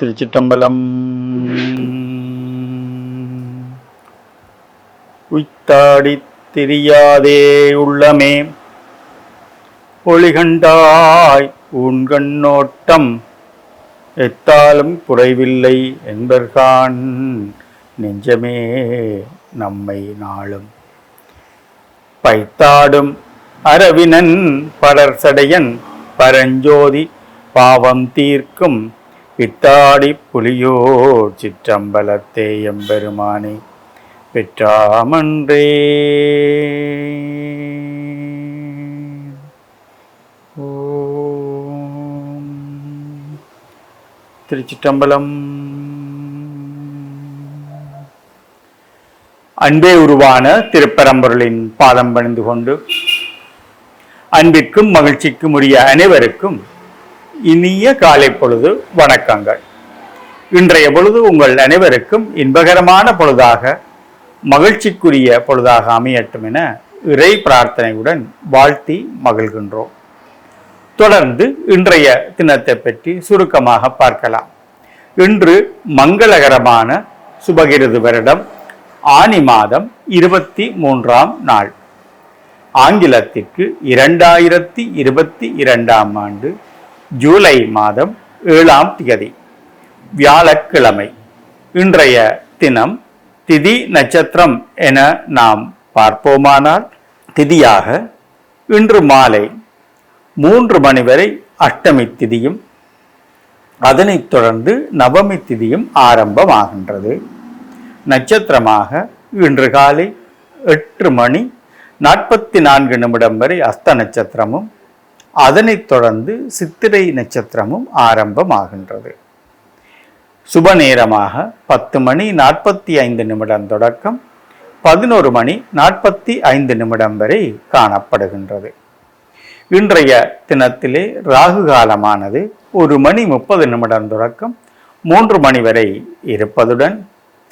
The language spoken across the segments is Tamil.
திருச்சிட்டம்பலம். உய்த்தாடி தெரியாதே உள்ளமே. ஒளிகண்டாய் உன் கண்ணோட்டம் எத்தாலும் குறைவில்லை என்பர்கான் நெஞ்சமே நம்மை நாளும். பைத்தாடும் அரவினன் படர்சடையன் பரஞ்சோதி பாவம் தீர்க்கும் இத்தாடி புலியோர் சிற்றம்பலத்தே எம்பெருமானே பெற்றாமன்றே. ஓம். திருச்சிற்றம்பலம். அன்பே உருவான திருப்பரம்பொருளின் பாதம் பணிந்து கொண்டு அன்பிற்கும் மகிழ்ச்சிக்கும் உரிய அனைவருக்கும் இனிய காலை பொழுது வணக்கங்கள். இன்றைய பொழுது உங்கள் அனைவருக்கும் இன்பகரமான பொழுதாக மகிழ்ச்சிக்குரிய பொழுதாக அமையட்டும் என இறை பிரார்த்தனையுடன் வாழ்த்தி மகிழ்கின்றோம். தொடர்ந்து இன்றைய தினத்தை பற்றி சுருக்கமாக பார்க்கலாம். இன்று மங்களகரமான சுபகிருது வருடம் ஆனி மாதம் இருபத்தி மூன்றாம் நாள். ஆங்கிலத்திற்கு இரண்டாயிரத்தி இருபத்தி இரண்டாம் ஆண்டு ஜூலை மாதம் ஏழாம் திகதி வியாழக்கிழமை இன்றைய தினம் திதி நட்சத்திரம் என நாம் பார்ப்போமானால் திதியாக இன்று மாலை மூன்று மணி வரை அஷ்டமி திதியும் அதனைத் தொடர்ந்து நவமி திதியும் ஆரம்பமாகின்றது. நட்சத்திரமாக இன்று காலை எட்டு மணி நாற்பத்தி நான்கு நிமிடம் வரை அஸ்த நட்சத்திரமும் அதனைத் தொடர்ந்து சித்திரை நட்சத்திரமும் ஆரம்பமாகின்றது. சுப நேரமாக பத்து மணி நாற்பத்தி ஐந்து நிமிடம் தொடக்கம் பதினோரு மணி நாற்பத்தி ஐந்து நிமிடம் வரை காணப்படுகின்றது. இன்றைய தினத்திலே ராகு காலமானது ஒரு மணி முப்பது நிமிடம் தொடக்கம் மூன்று மணி வரை இருப்பதுடன்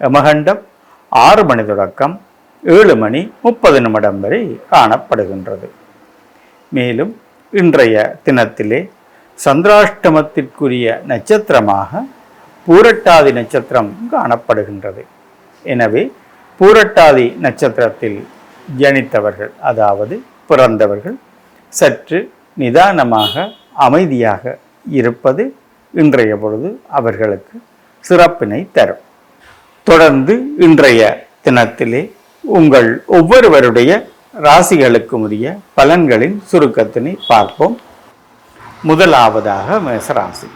யமகண்டம் ஆறு மணி தொடக்கம் ஏழு மணி முப்பது நிமிடம் வரை காணப்படுகின்றது. மேலும் இன்றைய தினத்திலே சந்திராஷ்டமத்திற்குரிய நட்சத்திரமாக பூரட்டாதி நட்சத்திரம் காணப்படுகின்றது. எனவே பூரட்டாதி நட்சத்திரத்தில் ஜனித்தவர்கள் அதாவது பிறந்தவர்கள் சற்று நிதானமாக அமைதியாக இருப்பது இன்றைய பொழுது அவர்களுக்கு சிறப்பினை தரும். தொடர்ந்து இன்றைய தினத்திலே உங்கள் ஒவ்வொருவருடைய ராசிகளுக்கும் உரிய பலன்களின் சுருக்கத்தினை பார்ப்போம். முதலாவதாக மேசராசி.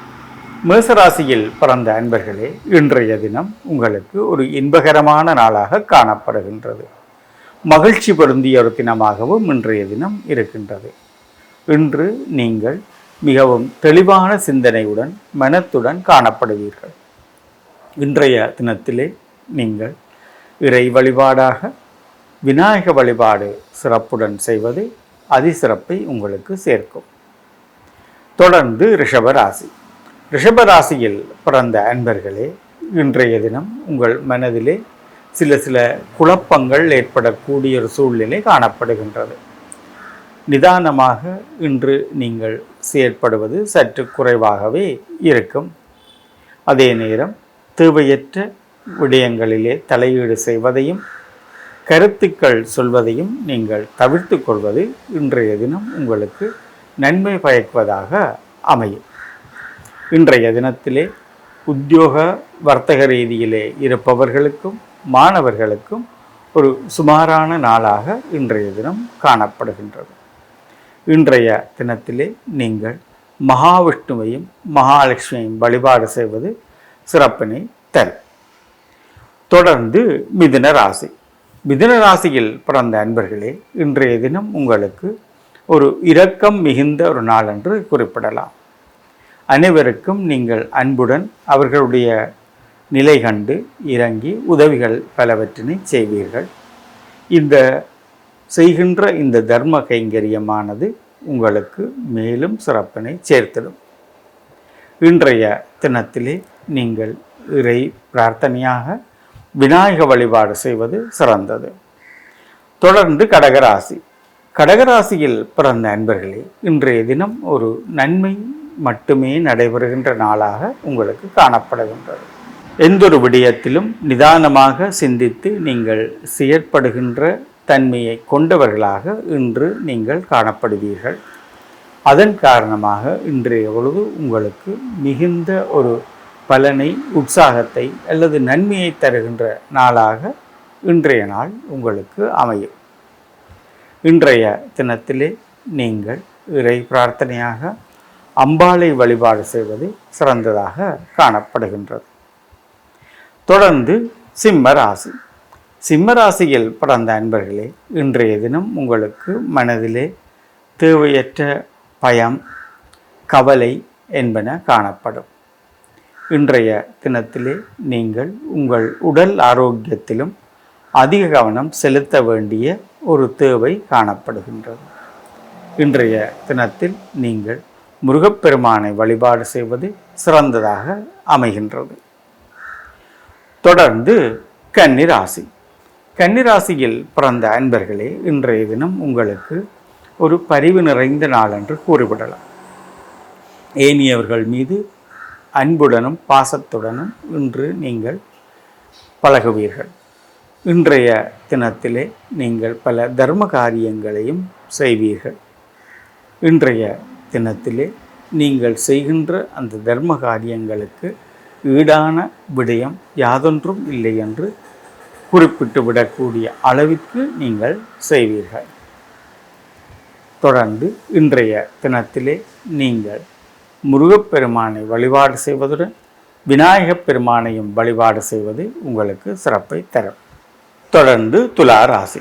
மேசராசியில் பிறந்த அன்பர்களே இன்றைய தினம் உங்களுக்கு ஒரு இன்பகரமான நாளாக காணப்படுகின்றது. மகிழ்ச்சி பொருந்திய ஒரு தினமாகவும் இன்றைய தினம் இருக்கின்றது. இன்று நீங்கள் மிகவும் தெளிவான சிந்தனையுடன் மனத்துடன் காணப்படுவீர்கள். இன்றைய தினத்திலே நீங்கள் இறை வழிபாடாக விநாயக வழிபாடு சிறப்புடன் செய்வது அதிசிறப்பை உங்களுக்கு சேர்க்கும். தொடர்ந்து ரிஷபராசி. ரிஷபராசியில் பிறந்த அன்பர்களே இன்றைய தினம் உங்கள் மனதிலே சில சில குழப்பங்கள் ஏற்படக்கூடிய ஒரு சூழ்நிலை காணப்படுகின்றது. நிதானமாக இன்று நீங்கள் செயற்படுவது சற்று குறைவாகவே இருக்கும். அதே நேரம் தேவையற்ற விடயங்களிலே தலையீடு செய்வதையும் கருத்துக்கள் சொல்வதையும் நீங்கள் தவிர்த்து கொள்வது இன்றைய தினம் உங்களுக்கு நன்மை பயக்குவதாக அமையும். இன்றைய தினத்திலே உத்தியோக வர்த்தக ரீதியிலே இருப்பவர்களுக்கும் மாணவர்களுக்கும் ஒரு சுமாரான நாளாக இன்றைய தினம் காணப்படுகின்றது. இன்றைய தினத்திலே நீங்கள் மகாவிஷ்ணுவையும் மகாலட்சுமியையும் வழிபாடு செய்வது சிறப்பினை தரும். தொடர்ந்து மிதுன ராசி. மிதன ராசியில் பிறந்த அன்பர்களே இன்றைய தினம் உங்களுக்கு ஒரு இரக்கம் மிகுந்த ஒரு நாள் என்று குறிப்பிடலாம். அனைவருக்கும் நீங்கள் அன்புடன் அவர்களுடைய நிலை கண்டு இறங்கி உதவிகள் பலவற்றினை செய்வீர்கள். இந்த செய்கின்ற இந்த தர்ம கைங்கரியமானது உங்களுக்கு மேலும் சிறப்பினை சேர்த்திடும். இன்றைய தினத்திலே நீங்கள் இறை பிரார்த்தனையாக விநாயக வழிபாடு செய்வது சிறந்தது. தொடர்ந்து கடகராசி. கடகராசியில் பிறந்த நண்பர்களே இன்றைய தினம் ஒரு நன்மை மட்டுமே நடைபெறுகின்ற நாளாக உங்களுக்கு காணப்படுகின்றது. எந்தொரு விடயத்திலும் நிதானமாக சிந்தித்து நீங்கள் செயற்படுகின்ற தன்மையை கொண்டவர்களாக இன்று நீங்கள் காணப்படுவீர்கள். அதன் காரணமாக இன்றைய பொழுது உங்களுக்கு மிகுந்த ஒரு பலனை உற்சாகத்தை அல்லது நன்மையை தருகின்ற நாளாக இன்றைய நாள் உங்களுக்கு அமையும். இன்றைய தினத்திலே நீங்கள் இறை பிரார்த்தனையாக அம்பாளை வழிபாடு செய்வது சிறந்ததாக காணப்படுகின்றது. தொடர்ந்து சிம்ம ராசி. சிம்ம ராசியில் பிறந்த அன்பர்களே இன்றைய தினம் உங்களுக்கு மனதிலே தேவையற்ற பயம் கவலை என்பன காணப்படும். இன்றைய தினத்திலே நீங்கள் உங்கள் உடல் ஆரோக்கியத்திலும் அதிக கவனம் செலுத்த வேண்டிய ஒரு தேவை காணப்படுகின்றது. இன்றைய தினத்தில் நீங்கள் முருகப்பெருமானை வழிபாடு செய்வது சிறந்ததாக அமைகின்றது. தொடர்ந்து கன்னிராசி. கன்னிராசியில் பிறந்த அன்பர்களே இன்றைய தினம் உங்களுக்கு ஒரு பரிவு நிறைந்த நாள் என்று கூறிவிடலாம். ஏனியவர்கள் மீது அன்புடனும் பாசத்துடனும் இன்று நீங்கள் பழகுவீர்கள். இன்றைய தினத்திலே நீங்கள் பல தர்ம காரியங்களையும் செய்வீர்கள். இன்றைய தினத்திலே நீங்கள் செய்கின்ற அந்த தர்ம காரியங்களுக்கு ஈடான விடயம் யாதொன்றும் இல்லை என்று குறிப்பிட்டு விடக்கூடிய அளவிற்கு நீங்கள் செய்வீர்கள். தொடர்ந்து இன்றைய தினத்திலே நீங்கள் முருகப்பெருமானை வழிபாடு செய்வதுடன் விநாயகப் பெருமானையும் வழிபாடு செய்வது உங்களுக்கு சிறப்பை தரும். தொடர்ந்து துலா ராசி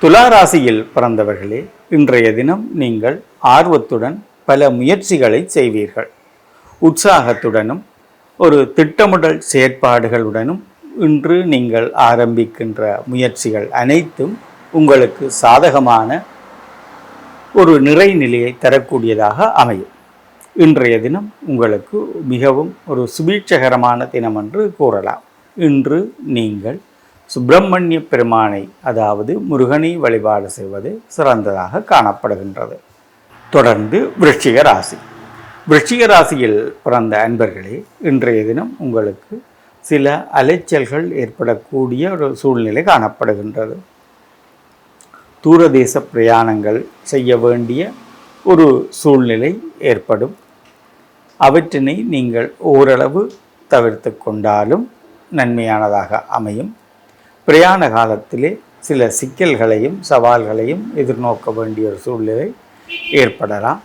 துலா ராசியில் பிறந்தவர்களே இன்றைய தினம் நீங்கள் ஆர்வத்துடன் பல முயற்சிகளை செய்வீர்கள். உற்சாகத்துடனும் ஒரு திட்டமிடல் செயற்பாடுகளுடனும் இன்று நீங்கள் ஆரம்பிக்கின்ற முயற்சிகள் அனைத்தும் உங்களுக்கு சாதகமான ஒரு நிறைநிலையை தரக்கூடியதாக அமையும். இன்றைய தினம் உங்களுக்கு மிகவும் ஒரு சுபீட்சகரமான தினம் என்று கூறலாம். இன்று நீங்கள் சுப்பிரமணிய பெருமானை அதாவது முருகனை வழிபாடு செய்வது சிறந்ததாக காணப்படுகின்றது. தொடர்ந்து விருச்சிக ராசி. விருச்சிக ராசியில் பிறந்த அன்பர்களே இன்றைய தினம் உங்களுக்கு சில அலைச்சல்கள் ஏற்படக்கூடிய ஒரு சூழ்நிலை காணப்படுகின்றது. தூரதேச பிரயாணங்கள் செய்ய வேண்டிய ஒரு சூழ்நிலை ஏற்படும். அவற்றினை நீங்கள் ஓரளவு தவிர்த்து கொண்டாலும் நன்மையானதாக அமையும். பிரயாண காலத்திலே சில சிக்கல்களையும் சவால்களையும் எதிர்நோக்க வேண்டிய ஒரு சூழ்நிலை ஏற்படலாம்.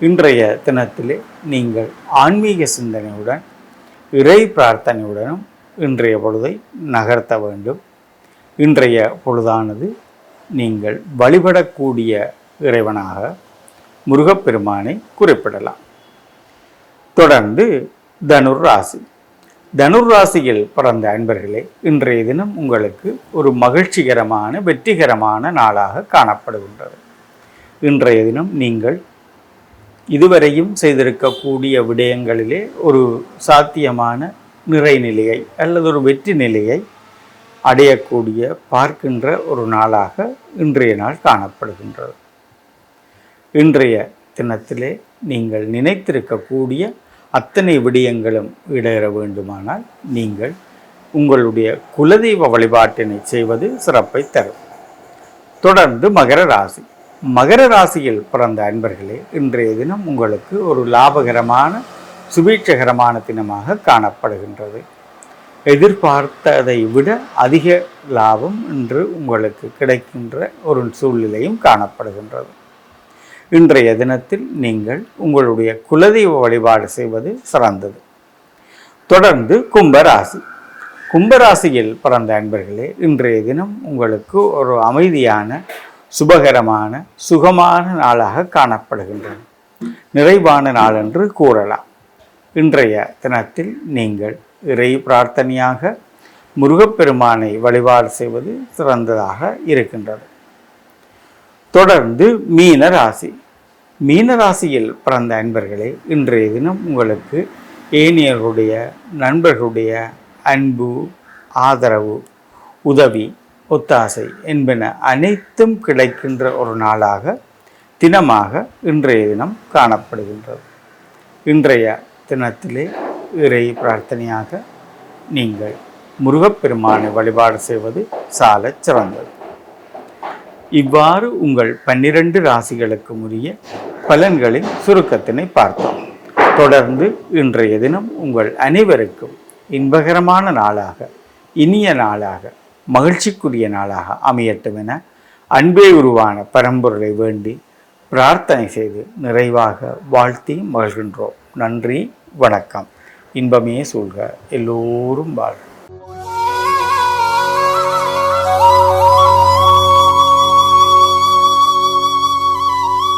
இன்றைய தினத்திலே நீங்கள் ஆன்மீக சிந்தனையுடன் இறை பிரார்த்தனையுடனும் இன்றைய பொழுதை நகர்த்த வேண்டும். இன்றைய பொழுதானது நீங்கள் வழிபடக்கூடிய இறைவனாக முருகப்பெருமானை குறிப்பிடலாம். தொடர்ந்து தனுர் ராசி தனுர் ராசியில் பிறந்த அன்பர்களே இன்றைய தினம் உங்களுக்கு ஒரு மகிழ்ச்சிகரமான வெற்றிகரமான நாளாக காணப்படுகின்றது. இன்றைய தினம் நீங்கள் இதுவரையும் செய்திருக்கக்கூடிய விடயங்களிலே ஒரு சாத்தியமான நிறைநிலையை அல்லது ஒரு வெற்றி நிலையை அடையக்கூடிய பார்க்கின்ற ஒரு நாளாக இன்றைய நாள் காணப்படுகின்றது. இன்றைய தினத்திலே நீங்கள் நினைத்திருக்கக்கூடிய அத்தனை விடயங்களும் இடேற வேண்டுமானால் நீங்கள் உங்களுடைய குலதெய்வ வழிபாட்டினை செய்வது சிறப்பை தரும். தொடர்ந்து மகர ராசி. மகர ராசியில் பிறந்த அன்பர்களே இன்றைய தினம் உங்களுக்கு ஒரு லாபகரமான சுபீட்சகரமான தினமாக காணப்படுகின்றது. எதிர்பார்த்ததை விட அதிக லாபம் இன்று உங்களுக்கு கிடைக்கின்ற ஒரு சூழ்நிலையும் காணப்படுகின்றது. இன்றைய தினத்தில் நீங்கள் உங்களுடைய குலதெய்வ வழிபாடு செய்வது சிறந்தது. தொடர்ந்து கும்பராசி. கும்பராசியில் பிறந்த அன்பர்களே இன்றைய தினம் உங்களுக்கு ஒரு அமைதியான சுபகரமான சுகமான நாளாக காணப்படுகின்றன நிறைவான நாள் என்று கூறலாம். இன்றைய தினத்தில் நீங்கள் இறை பிரார்த்தனையாக முருகப்பெருமானை வழிபாடு செய்வது சிறந்ததாக இருக்கின்றது. தொடர்ந்து மீன ராசி மீனராசியில் பிறந்த அன்பர்களே இன்றைய தினம் உங்களுக்கு ஏனியர்களுடைய நண்பர்களுடைய அன்பு ஆதரவு உதவி ஒத்தாசை என்பன அனைத்தும் கிடைக்கின்ற ஒரு நாளாக தினமாக இன்றைய தினம் காணப்படுகின்றது. இன்றைய தினத்திலே இறை பிரார்த்தனையாக நீங்கள் முருகப்பெருமானை வழிபாடு செய்வது சாலச் சிறந்தது. இவ்வாறு உங்கள் பன்னிரண்டு ராசிகளுக்கும் உரிய பலன்களின் சுருக்கத்தினை பார்த்தோம். தொடர்ந்து இன்றைய தினம் உங்கள் அனைவருக்கும் இன்பகரமான நாளாக இனிய நாளாக மகிழ்ச்சிக்குரிய நாளாக அமையட்டும் என அன்பே உருவான பரம்பொருளை வேண்டி பிரார்த்தனை செய்து நிறைவாக வாழ்த்தி மகிழ்கின்றோம். நன்றி வணக்கம். இன்பமே சூழ்க. எல்லோரும் வாழ்க.